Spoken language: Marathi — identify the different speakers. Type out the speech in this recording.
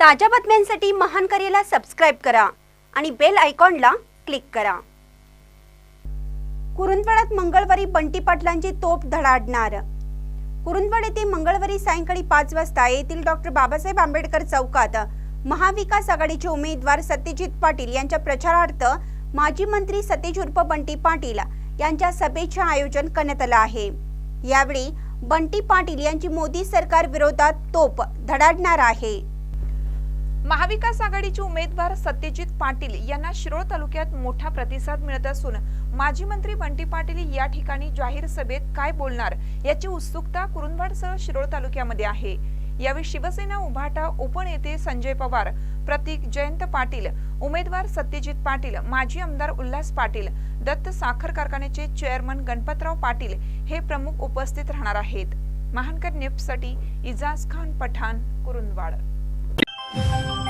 Speaker 1: ताज्या बातम्यांसाठी महान करेला सबस्क्राईब करा आणि बेल आयकॉनला क्लिक करा. कुरुंदवाडात मंगळवारी बंटी पाटलांची तोप धडाडणार. कुरुंदवाड येथे मंगळवारी सायंकाळी पाच वाजता येथील डॉक्टर बाबासाहेब आंबेडकर चौकात महाविकास आघाडीचे उमेदवार सत्यजित पाटील यांच्या प्रचारार्थ माजी मंत्री सतेज उर्फ बंटी पाटील यांच्या सभेचे आयोजन करण्यात आलं आहे. यावेळी बंटी पाटील यांची मोदी सरकार विरोधात तोप धडाडणार आहे.
Speaker 2: महाविकास आघाडीचे उमेदवार सत्यजित पाटील यांना शिरोळ तालुक्यात मोठा प्रतिसाद मिळत असून माजी मंत्री बंटी पाटील या ठिकाणी जाहीर सभेत काय बोलणार याची उत्सुकता कुरुंदवाडसह शिरोळ तालुक्यामध्ये आहे. यावेळी शिवसेना उभाटा उपनेते संजय पवार प्रतीक जयंत पाटील उमेदवार सत्यजित पाटील माजी आमदार उल्हास पाटील दत्त साखर कारखान्याचे चेअरमन गणपतराव पाटील हे प्रमुख उपस्थित राहणार आहेत. महानकर न्यूजसाठी इजाज खान पठाण कुरुंदवाड. you